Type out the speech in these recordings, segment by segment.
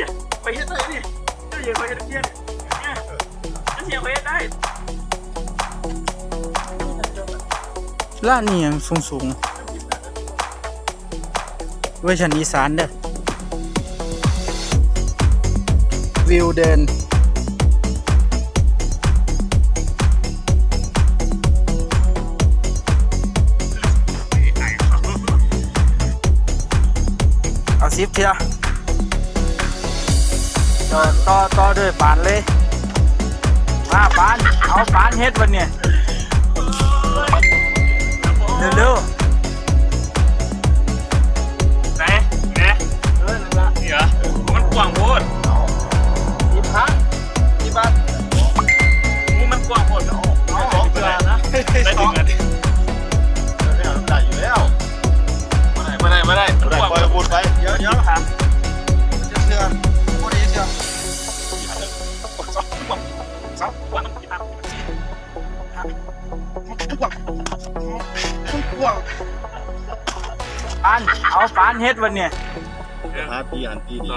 สียไปเฮ็ดเลยนี่เจ้าเหี้ยไปเฮ็ดเกียร์เนี่ยเสียไปเฮ็ดได้ร้านนี้ยังสูงสูงๆเวอร์ชันอีสานเด้อวิวเดินเอาซิปเทียต่อ ต่อต่อด้วยปานเลยมาปาน เอาปานเฮ็ดวันเนี่ย ปานเอาปานเฮ็ดวันเนี่ยหาปีหันปีนี้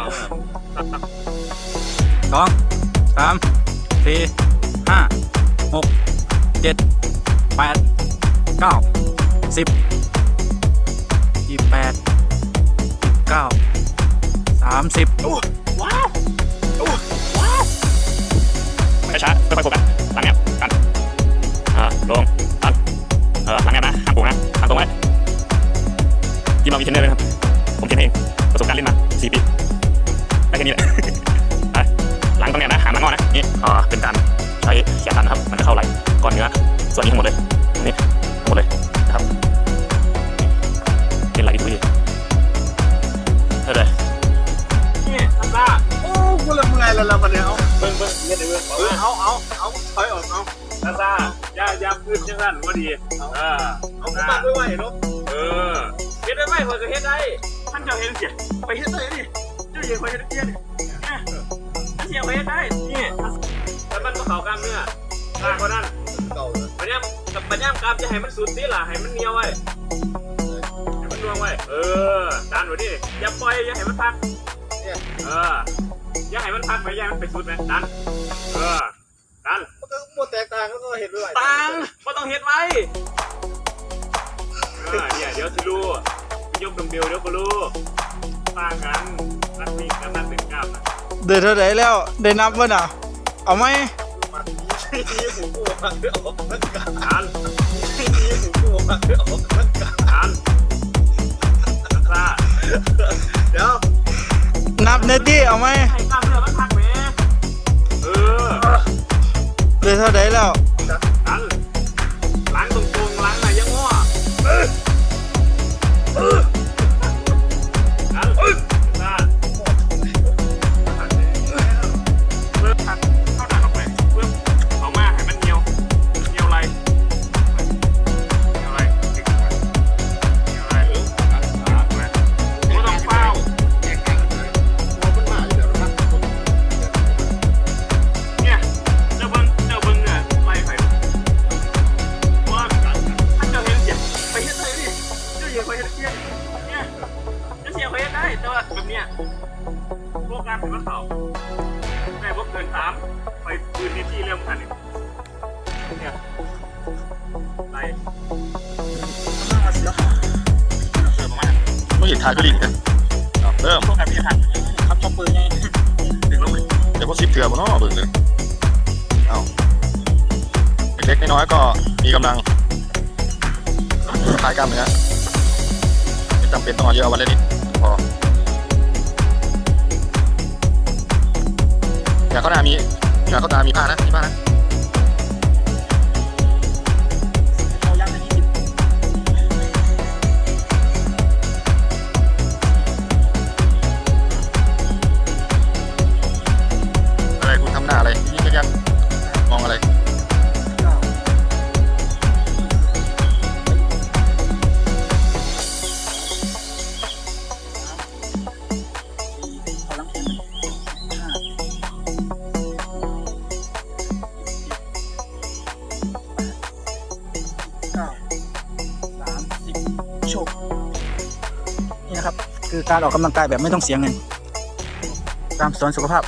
สองสามสี่ห้าหกเจ็ดแปดเก้าสิบยี่แปดเก้าสามสิบช้าๆค่อยๆโฟกัสหลังแนบ ตรงเนี้ยนะหางมันงอนะนี่อ่าเป็นการใช้แขนดันครับ มันจะเข้าไหล่ก้อนเนื้อส่วนนี้ทั้งหมดเลยนนี้ทั้งหมดเลยนะครับเป็นไหล่ดูดีเท่าไหร่นี่ทัซ่าโอ้กูละเมื่อยแล้วล่ะวันนี้เอาเบิ่งเบิ่งเงี้ยเดี๋ยวเบิ่งเอาเอาเอาถอยออกเอาทัซ่าย่าย่าพื้นจังสั่นว่าดีเออเอาขึ้นมาด้วยเนาะเออเฮ็ดได้ไหมเพิ่นก็เฮ็ดได้ท่านจ้าเฮ็ดเสียไปเฮ็ดเลยนี่เจ้าเฮ็ดไปเฮ็ดเกี ยร์นี่เนี่ยเสียไปเฮ็ดได้นี่แล้วมันก็เขากล้ามเนื้อลากกว่านั้นเก่าเลยปัญญามกับปัญญามกล้ามจะให้มันสุดนี่ล่ะให้มันเหนียวไว้ให้มันนวงไว้เออดันไว้ดิอย่าปล่อยอย่าให้มันพักเอออย่าให้มันพักไปอย่าให้มันไปสุดไหมดันเออดันมันก็หมดแตกต่างก็เห็นด้วยตังไม่ต้องเฮ็ดไว้เออเนี่ยเดี๋ยวสิรู้ยกดัมเบลเดี๋ยวก็รู้ต่างกัน นักวิ่งกับนักเต้นกล้ามนะเดือดเท่าไหร่แล้วได้นับวะน่ะ เอาไหมมันมีหมูกูมาเพื่อออกกำลังกายดันมีหมูกูมาเพื่อออกกำลังกายดันนักซ่าเดี๋ยวนับเนตี้เอาไหมให้กล้ามเนื้อมันพักแหมเออเดือดเท่าไหร่แล้ว เนี้ยพวกการเป็นมันเข่าแต่พวกเกินสามไปปืนในที่เรื่องกันนี่เนี่ยไล่เสือประมาณไม่เห็นทายก็ลิงกันเริ่มพวกการพิจารณาขับชมปืนไงดึงลงไปเดี๋ยวพวกซิปเถื่อนบนน้อเบิ่งเลยเอาเล็กๆน้อยๆก็มีกำลังคลายกล้ามเนื้อไม่จำเป็นต้องเอาเยอะเอาวันละนิด ออย่าเข้าตามีอย่าเข้าตามีผ้านะมีผ้านะ คือการออกกำลังกายแบบไม่ต้องเสียเงินตามสวนสุขภาพ